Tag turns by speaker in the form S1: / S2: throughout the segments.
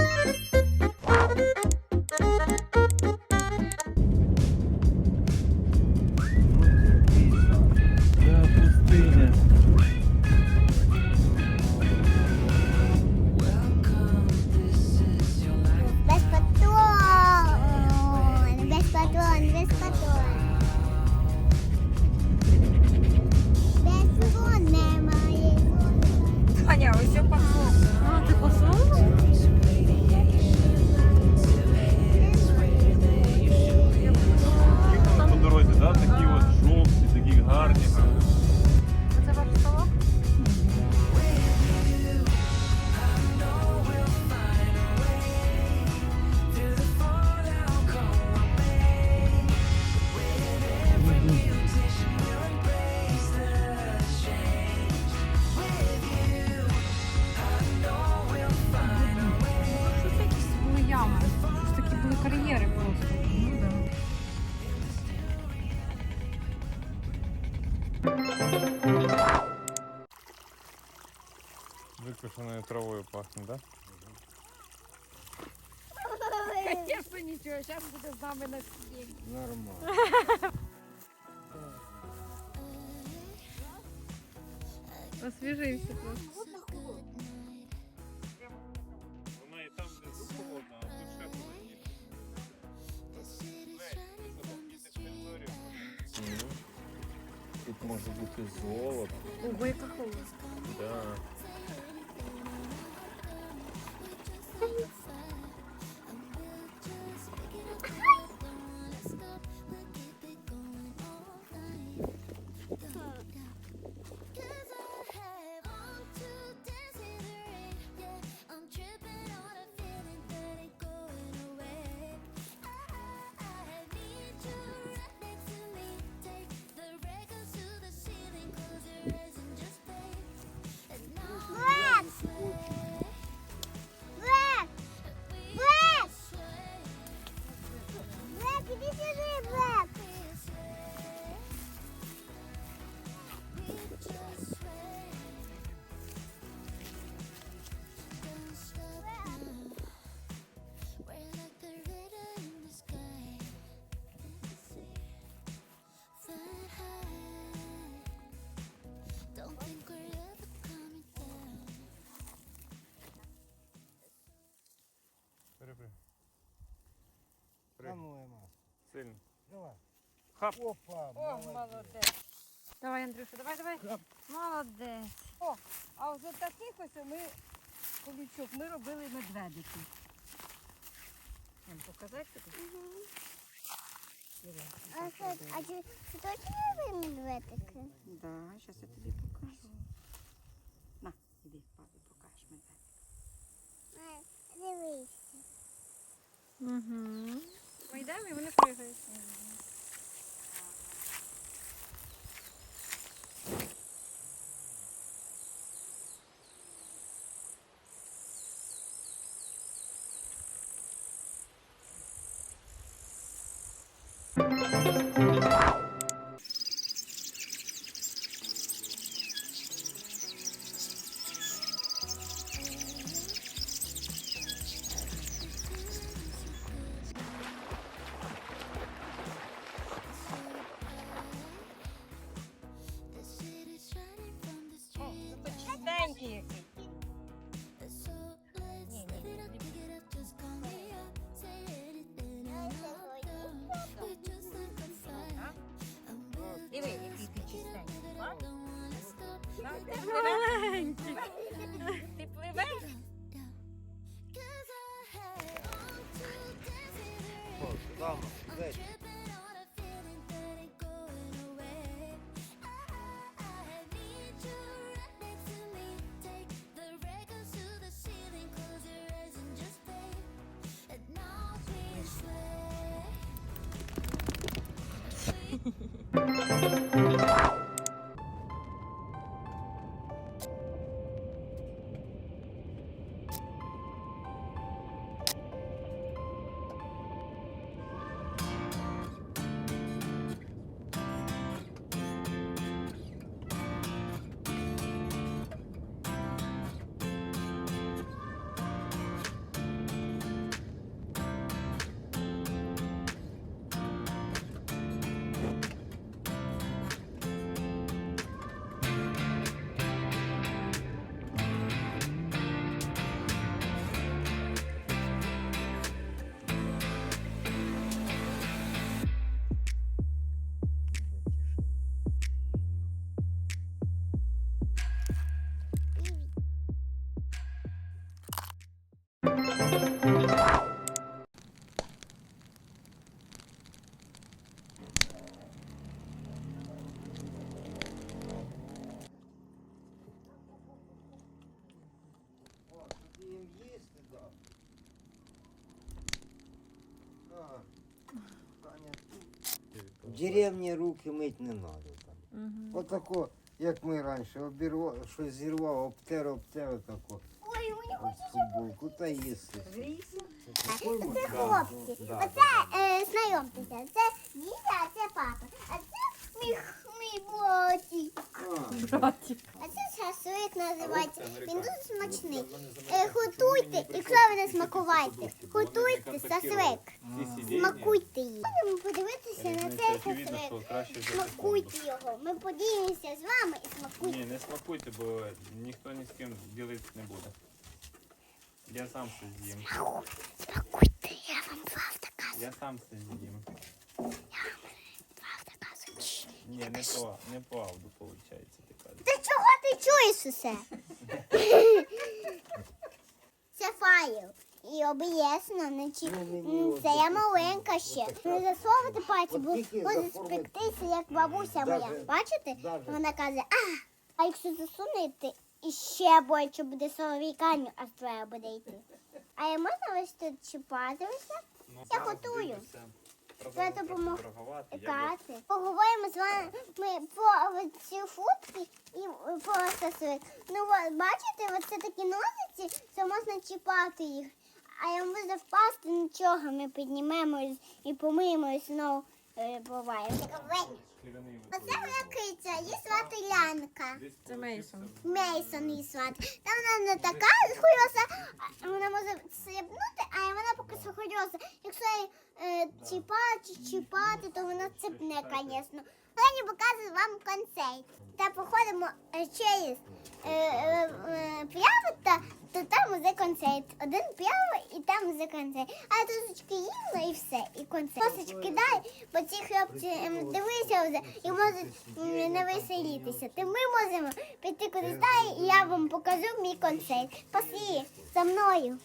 S1: Thank you.
S2: Викошеною травою пахне, да?
S1: Звісно, нічого, зараз буде з нами на сіні.
S2: Нормально.
S3: Освіжився просто.
S2: Вона і там внизу холодна, а тут ще холодніше. Тут може бути золото.
S3: Ого, яка холодна.
S2: Да.
S4: По-моему.
S2: Сильно.
S4: Давай.
S2: Хап.
S4: Опа,
S1: О, молодець. Давай, Андрюша, давай, давай. Молодець. О, а вже таких ось ми, колючок, ми робили медведики. Вам показати тобі? Диви,
S5: А
S1: робили.
S5: а чи це точно ви медведики?
S1: Да, зараз я тобі покажу.
S4: Música деревні руки мить не треба там.
S3: Угу.
S4: Отако, як ми раніше, обірвав, щось зірвав, обтер, обтер отако.
S5: Ой, у них
S4: Об футболку та їсти.
S5: Це хлопці.
S4: Да,
S5: Оце е, знайомтеся. Це дідя, а це папа. А це мій, мій братик.
S4: А,
S3: Братик.
S5: А це шашлик називається. Він дуже смачний. Е, готуйте, якщо ви не смакуваєте, готуйте шашлик. Смакуйте її. Будемо подивитися на цей
S2: що
S5: шашлик. Смакуйте його. Ми поділимося з вами і смакуйте.
S2: Ні, не смакуйте, бо ніхто ні з ким ділити не буде. Я сам все з'їм.
S5: Смакуйте, я вам правда кажу.
S2: Я сам все з'їм.
S5: Кажу.
S2: Ні, не то, не правду, виходить, ти кажеш.
S5: Та чого ти чуєш усе? Це файл. І об'єсно, не чи...
S4: Ну,
S5: Це я маленька ще. Не засовувати пальці, бо буде спектися, як бабуся моя. Бачите? Вона каже, а, а якщо засунете, і ще більше буде соловіканю, а твоя буде йти. А я можна ось тут чіпатися?
S2: Ну,
S5: Я готую. Я допомог- Кати. Поговоримо з вами про ці футки і про сосик. Ну, от, бачите, оце такі ножиці, це можна чіпати їх. А як буде впасти, нічого, ми піднімемо і- помиємо і знову е, буває. Оце моя киця, її звати Лянка.
S3: Це Мейсон.
S5: Мейсон її звати. Та вона не така схуйоса, а вона може стрибнути, а вона поки схуйоса. Якщо її е, чіпати, чіпати, то вона цепне, звісно. Мені показую вам концерт. Та походимо е, через е, е, та, то там буде концерт. Один прямо і там буде концерт. А трошечки їла і все, і концерт. Трошечки дай, бо ці хлопці ем, дивися вже і можуть м, не веселітися. То ми можемо піти кудись далі, і я вам покажу мій концерт. Пошли за мною.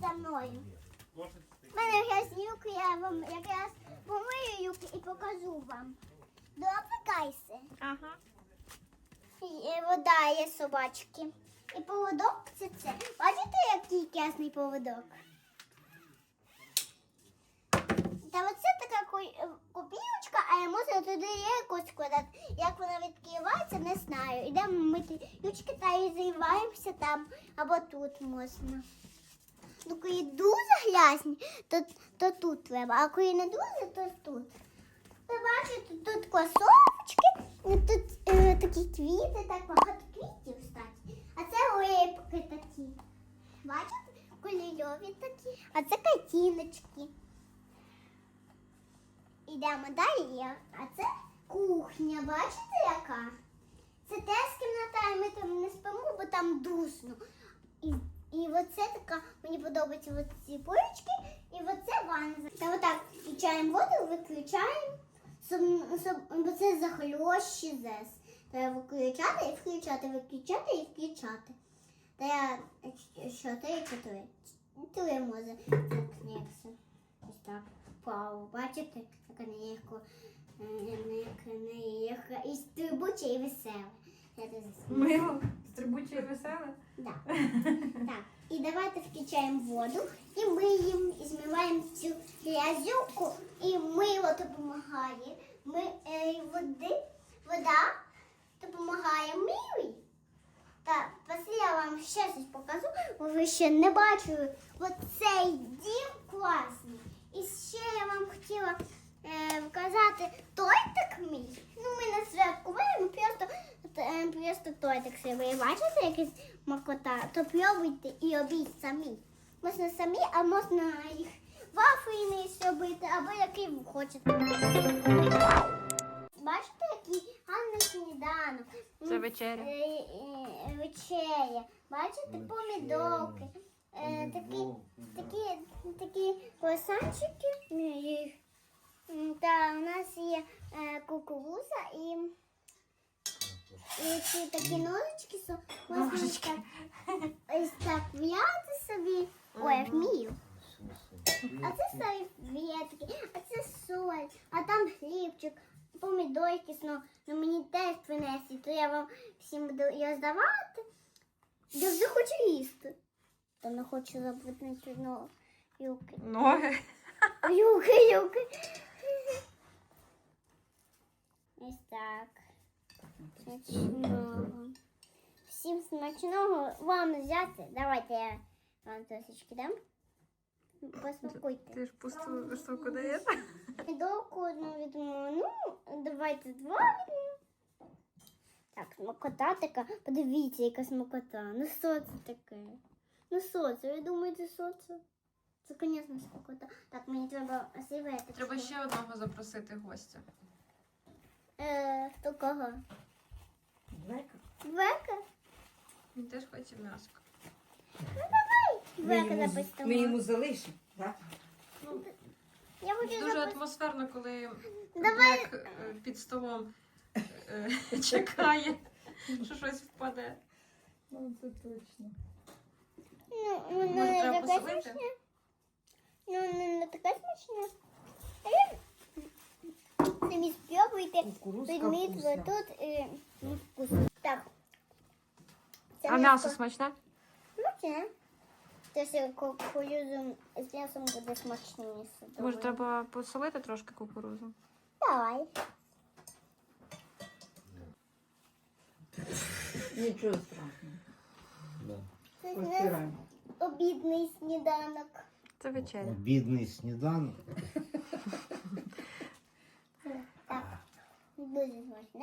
S5: За мною. У мене грязюк, я вам якраз помию юки і покажу вам. Допикайся.
S3: Ага.
S5: І е, вода є собачки. І поводок це це. Бачите, який кисний поводок? Та оце така е, копійочка, а я можу туди якось складати. Як вона відкривається, не знаю. Ідемо мити ючки та і зриваємося там або тут можна. Ну, коли дуже грязні, то, то тут треба, а коли не дуже, то тут. Ви бачите, тут косовочки, тут е, такі квіти, так багато квітів стать. А це рибки такі. Бачите? Кольорові такі. А це картиночки. Ідемо далі. А це кухня, бачите яка? Це теж кімната, і ми там не спимо, бо там дусно. І, і оце така, мені подобаються оці полички, і оце ванна. Та отак включаємо воду, виключаємо. Бо це захльощі зес. Треба виключати і включати, виключати і включати. Та я е, що, три чи три? Може. Так. Ось так. Вау, бачите? Як нехо, нехо, і стрибуче, і веселе.
S1: Мило, і.
S5: Да. Так, і давайте включаємо воду і миємо, і змиваємо цю грязюку, і мило допомагає. Ми, е, води, вода допомагає милі. Так, після я вам ще щось покажу, бо ви ще не бачили. Оцей дім класний. І ще я вам хотіла е, вказати тортик мій. Ну, ми не святкуємо, просто, е, тортик собі. Ви бачите якийсь макота, то пробуйте і робіть самі. Можна самі, а можна їх вафельний зробити, або який ви хочете. Бачите, який гарний сніданок.
S3: Це вечеря.
S5: Е, е, вечеря. Бачите, помідорки. Такі, такі, такі круасанчики. Та у нас є кукуруза і, і ці такі ножички, що можна ось так, ось так в'яти собі. Ой, я вмію. А це серветки, а це соль, а там хлібчик, помідорки сно. Ну мені теж принесли, то я вам всім буду його здавати. Я вже хочу їсти. Та не хочу забути ну, юки.
S3: Ноги.
S5: Юки, юки. Ось так. Смачного. Всім смачного вам взяти. Давайте я вам трошечки дам. Посмакуйте.
S3: Ти ж пусту штуку даєш?
S5: Підолку одну візьму. Ну, давайте два візьму. Так, смакота така. Подивіться, яка смакота. Ну що це таке? Ну що це? Ви думаєте, що це? Це, звісно, смакота. Так, мені треба сиветочку.
S3: Треба ще одного запросити гостя.
S5: Е, хто кого?
S1: Двека.
S5: Века?
S3: Він теж хоче м'яско.
S5: Века запустимо.
S1: ми йому залишимо, так?
S3: Ну,
S5: Я хочу
S3: дуже
S5: запустити.
S3: атмосферно, коли
S5: Давай.
S3: Блек е, під столом е, чекає, що щось впаде.
S1: Ну, це точно.
S5: Ну, ну,
S3: Може,
S5: не
S3: треба
S5: таке
S3: посолити?
S5: смачне. Ну, не, не таке смачне. А я самі спробуйте.
S1: Кукурузка
S5: Візьміть ви
S1: вкусна.
S5: тут і ну, вкусно. Так. Це
S3: А м'ясо смачне?
S5: смачне. Це ще кукурузу з м'ясом буде смачніше.
S3: Може,
S5: думаю.
S3: треба посолити трошки кукурузу?
S5: Давай.
S1: Нічого страшного.
S5: Це не
S1: Постираємо.
S5: обідний сніданок.
S3: Це вечеря.
S4: Бідний сніданок.
S5: Так, дуже смачно.